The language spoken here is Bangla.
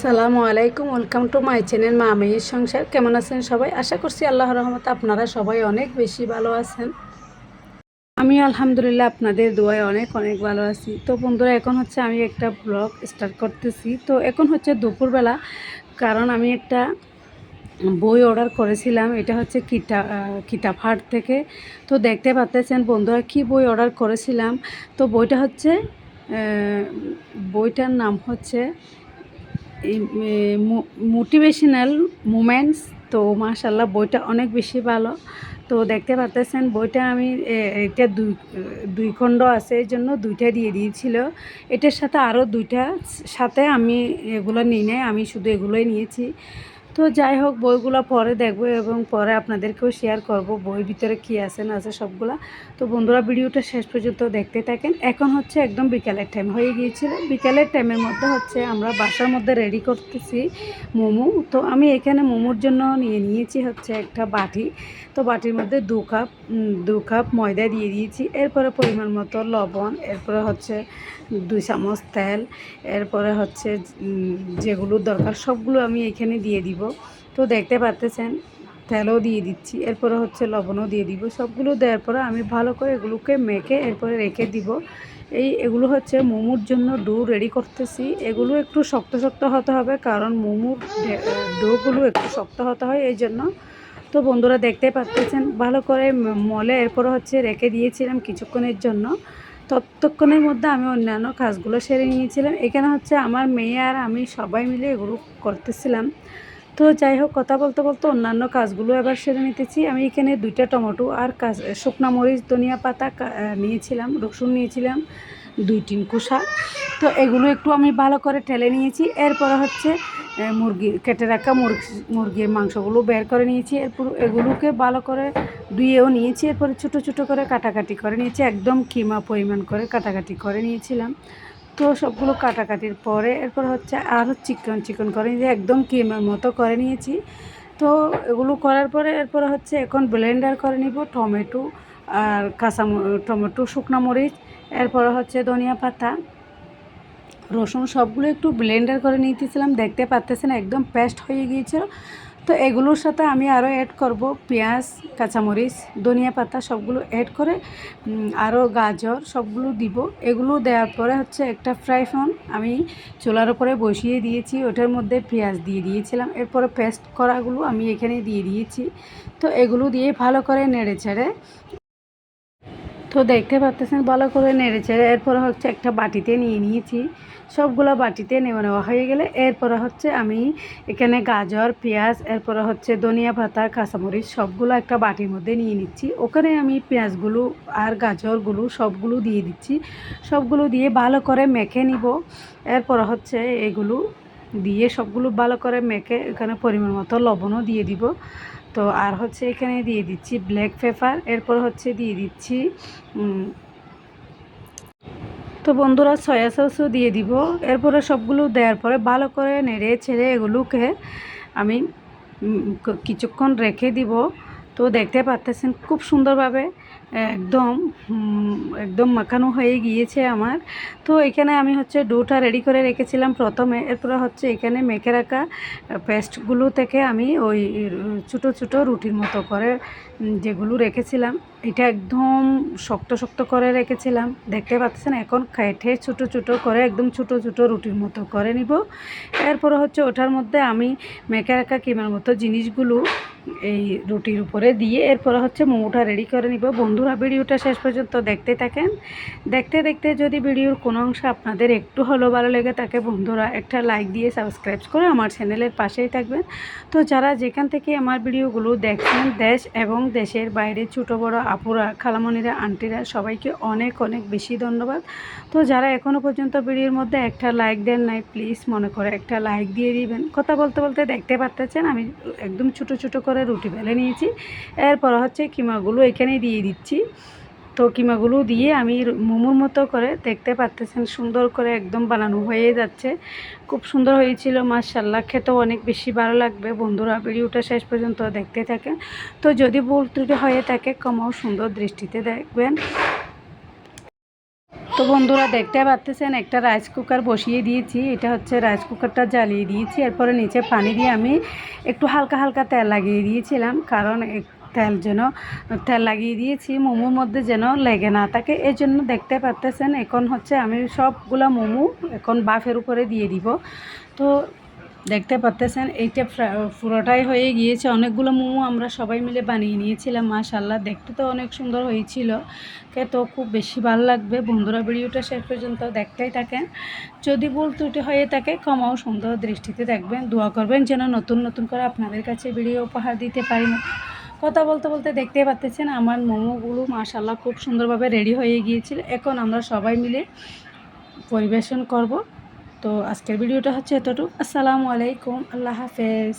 আসসালামু আলাইকুম ওয়েলকাম টু মাই চ্যানেল মা মেয়ের সংসার। কেমন আছেন সবাই? আশা করছি আল্লাহর রহমতে আপনারা সবাই অনেক বেশি ভালো আছেন। আমি আলহামদুলিল্লাহ আপনাদের দোয়ায় অনেক অনেক ভালো আছি। তো বন্ধুরা, এখন হচ্ছে আমি একটা ব্লগ স্টার্ট করতেছি। তো এখন হচ্ছে দুপুরবেলা, কারণ আমি একটা বই অর্ডার করেছিলাম। এটা হচ্ছে কিতা কিতাব হাট থেকে। তো দেখতে পাচ্ছেন বন্ধুরা, কি বই অর্ডার করেছিলাম? তো বইটা হচ্ছে বইটার নাম হচ্ছে মোটিভেশনাল মুমেন্টস তো মাশাল্লাহ বইটা অনেক বেশি ভালো। তো দেখতে পাচ্ছেন বইটা আমি এটা দুই দুই খণ্ড আছে, এই জন্য দুইটা দিয়ে দিয়েছিল। এটার সাথে আরও দুইটা, সাথে আমি এগুলো নিই নাই, আমি শুধু এগুলোই নিয়েছি। তো যাই হোক, বইগুলো পরে দেখব এবং পরে আপনাদেরকেও শেয়ার করব, বইয়ের ভিতরে কী আছে না আছে সবগুলা। তো বন্ধুরা, ভিডিওটা শেষ পর্যন্ত দেখতে থাকেন। এখন হচ্ছে একদম বিকালের টাইম হয়ে গিয়েছিল। বিকালের টাইমের মধ্যে হচ্ছে আমরা বাসার মধ্যে রেডি করতেছি মোমো। তো আমি এখানে মোমোর জন্য নিয়ে নিয়েছি হচ্ছে একটা বাটি। তো বাটির মধ্যে দু কাপ দু কাপ ময়দা দিয়ে দিয়েছি। এরপরে পরিমাণ মতো লবণ, এরপরে হচ্ছে দুই চামচ তেল, এরপরে হচ্ছে যেগুলো দরকার সবগুলো আমি এখানে দিয়ে দিব। তো দেখতে পারতেছেন, তেলও দিয়ে দিচ্ছি, এরপরে হচ্ছে লবণও দিয়ে দিব। সবগুলো দেওয়ার পরে আমি ভালো করে এগুলোকে মেখে এরপরে রেখে দিব। এই এগুলো হচ্ছে মোমোর জন্য ডো রেডি করতেছি। এগুলো একটু শক্ত শক্ত হতে হবে, কারণ মোমোর ডোগুলো একটু শক্ত হতে হয় এই জন্য। তো বন্ধুরা দেখতে পাচ্ছেন ভালো করে মলে এরপরে হচ্ছে রেখে দিয়েছিলাম কিছুক্ষণের জন্য। ততক্ষণের মধ্যে আমি অন্যান্য কাজগুলো সেরে নিয়েছিলাম। এখানে হচ্ছে আমার মেয়ে আর আমি সবাই মিলে এগুলো করতেছিলাম। তো যাই হোক, কথা বলতে বলতে অন্যান্য কাজগুলো এবার সেরে নিতেছি। আমি এখানে দুইটা টমেটো আর কাজ শুকনা মরিচ, ধনিয়া পাতা নিয়েছিলাম, রসুন নিয়েছিলাম, দুই তিন কুসা তো এগুলো একটু আমি ভালো করে ঠেলে নিয়েছি। এরপরে হচ্ছে মুরগি, কেটে রাখা মুরগি, মুরগির মাংসগুলো বের করে নিয়েছি। এরপর এগুলোকে ভালো করে ধুয়েও নিয়েছি। এরপরে ছোটো ছোটো করে কাটাকাটি করে নিয়েছি। একদম কিমা পরিমাণ করে কাটাকাটি করে নিয়েছিলাম। তো সবগুলো কাটাকাটির পরে এরপর হচ্ছে আরও চিকন চিকন করে নিয়ে একদম কিমার মতো করে নিয়েছি। তো এগুলো করার পরে এরপরে হচ্ছে এখন ব্লেন্ডার করে নিব টমেটো আর কাঁচা টমেটো, শুকনো মরিচ, এরপরে হচ্ছে ধনিয়া পাতা। রসুন সবগুলো একটু ব্লেন্ডার করে নিতেছিলাম, দেখতে পাচ্তেছেন একদম পেস্ট হয়ে গিয়েছিল। তো এগুলোর সাথে আমি আরও অ্যাড করব পেঁয়াজ, কাঁচামরিচ, ধনিয়া পাতা সবগুলো অ্যাড করে আরও গাজর সবগুলো দিব। এগুলো দেওয়ার পরে হচ্ছে একটা ফ্রাই আমি চুলার উপরে বসিয়ে দিয়েছি, ওটার মধ্যে পেঁয়াজ দিয়ে দিয়েছিলাম। এরপরে পেস্ট করাগুলো আমি এখানে দিয়ে দিয়েছি। তো এগুলো দিয়ে ভালো করে নেড়ে চেড়ে তো দেখতে পাচ্ছেন ভালো করে নেড়ে চেড়ে, এরপরে হচ্ছে একটা বাটিতে নিয়ে নিয়েছি। সবগুলো বাটিতে নেওয়া নেওয়া হয়ে গেলে এরপরে হচ্ছে আমি এখানে গাজর, পেঁয়াজ, এরপরে হচ্ছে ধনিয়া পাতা, কাঁচামরিচ সবগুলো একটা বাটির মধ্যে নিয়ে নিচ্ছি। ওখানে আমি পেঁয়াজগুলো আর গাজরগুলো সবগুলো দিয়ে দিচ্ছি। সবগুলো দিয়ে ভালো করে মেখে নিব। এরপর হচ্ছে এগুলো দিয়ে সবগুলো ভালো করে মেখে এখানে পরিমাণ মতো লবণও দিয়ে দিব। তো আর হচ্ছে এখানে দিয়ে দিচ্ছি ব্ল্যাক পেপার এরপর হচ্ছে দিয়ে দিচ্ছি তো বন্ধুরা সয়া সসও দিয়ে দিব। এরপরে সবগুলো দেওয়ার পরে ভালো করে নেড়ে ছেড়ে এগুলোকে আমি কিছুক্ষণ রেখে দিব। তো দেখতে পাচ্তেছেন খুব সুন্দরভাবে, একদম একদম মাখানো হয়ে গিয়েছে আমার। তো এখানে আমি হচ্ছে ডোটা রেডি করে রেখেছিলাম প্রথমে। এরপরে হচ্ছে এখানে মেখে রাখা পেস্টগুলো থেকে আমি ওই ছোটো ছোটো রুটির মতো করে যেগুলো রেখেছিলাম, এটা একদম শক্ত শক্ত করে রেখেছিলাম। দেখতে পাচ্ছেন, এখন কেটে ছোটো ছোটো করে, একদম ছোটো ছোটো রুটির মতো করে নিব। এরপরে হচ্ছে ওটার মধ্যে আমি মেখে রাখা কিমার মতো জিনিসগুলো এই রুটির উপরে দিয়ে এরপরে হচ্ছে মোমোটা রেডি করে নিব। বন্ধুরা, ভিডিওটা শেষ পর্যন্ত দেখতে থাকেন। দেখতে দেখতে যদি ভিডিওর কোনো অংশ আপনাদের একটু হলেও ভালো লেগে থাকে, বন্ধুরা, একটা লাইক দিয়ে সাবস্ক্রাইব করে আমার চ্যানেলের পাশেই থাকবেন। তো যারা যেখান থেকে আমার ভিডিওগুলো দেখছেন, দেশ এবং দেশের বাইরে ছোটো, বড় আপুরা, খালামণিরা, আন্টিরা, সবাইকে অনেক অনেক বেশি ধন্যবাদ। তো যারা এখনও পর্যন্ত ভিডিওর মধ্যে একটা লাইক দেন নাই প্লিজ মনে করে একটা লাইক দিয়ে দিবেন। কথা বলতে বলতে দেখতে পারতেছেন, আমি একদম ছোটো ছোটো করে রুটি ফেলে নিয়েছি। এরপর হচ্ছে কিমাগুলো এখানে দিয়ে দিচ্ছি। তো কিমাগুলো দিয়ে আমি মোমোর মতো করে দেখতে পারতেছেন, সুন্দর করে একদম বানানো হয়ে যাচ্ছে। খুব সুন্দর হয়েছিল মার্শাল্লাহ খেতেও অনেক বেশি ভালো লাগবে। বন্ধুরা, ভিডিওটা শেষ পর্যন্ত দেখতে থাকেন। তো যদি ভুল ত্রুটি হয়ে থাকে কমাও সুন্দর দৃষ্টিতে দেখবেন। তো বন্ধুরা দেখতে পাচ্ছেন একটা রাইস কুকার বসিয়ে দিয়েছি। এটা হচ্ছে রাইস কুকারটা জ্বালিয়ে দিয়েছি। এরপরে নিচে পানি দিয়ে আমি একটু হালকা হালকা তেল লাগিয়ে দিয়েছিলাম, কারণ তেল যেন, তেল লাগিয়ে দিয়েছি, মোমোর মধ্যে যেন লেগে না থাকে। এই জন্য দেখতে পাচ্ছেন এখন হচ্ছে আমি সবগুলা মোমো এখন বাফের উপরে দিয়ে দিব। তো দেখতে পাচ্ছেন এইটা পুরোটাই হয়ে গিয়েছে। অনেকগুলো মোমো আমরা সবাই মিলে বানিয়ে নিয়েছিলাম মাশাল্লাহ দেখতে তো অনেক সুন্দর হয়েছিল। কে তো খুব বেশি ভালো লাগবে। বন্ধুরা ভিডিওটা শেষ পর্যন্ত দেখতেই থাকেন। যদি ভুল ত্রুটি হয়ে থাকে কমাও সুন্দর দৃষ্টিতে দেখবেন। দোয়া করবেন যেন নতুন নতুন করে আপনাদের কাছে ভিডিও উপহার দিতে পারি না। কথা বলতে বলতে দেখতেই পাচ্ছেন আমার মোমোগুলো মাশাল্লাহ খুব সুন্দরভাবে রেডি হয়ে গিয়েছিল। এখন আমরা সবাই মিলে পরিবেশন করব। তো আজকের ভিডিওটা হচ্ছে এতটুকু। আসসালামু আলাইকুম। আল্লাহ হাফেজ।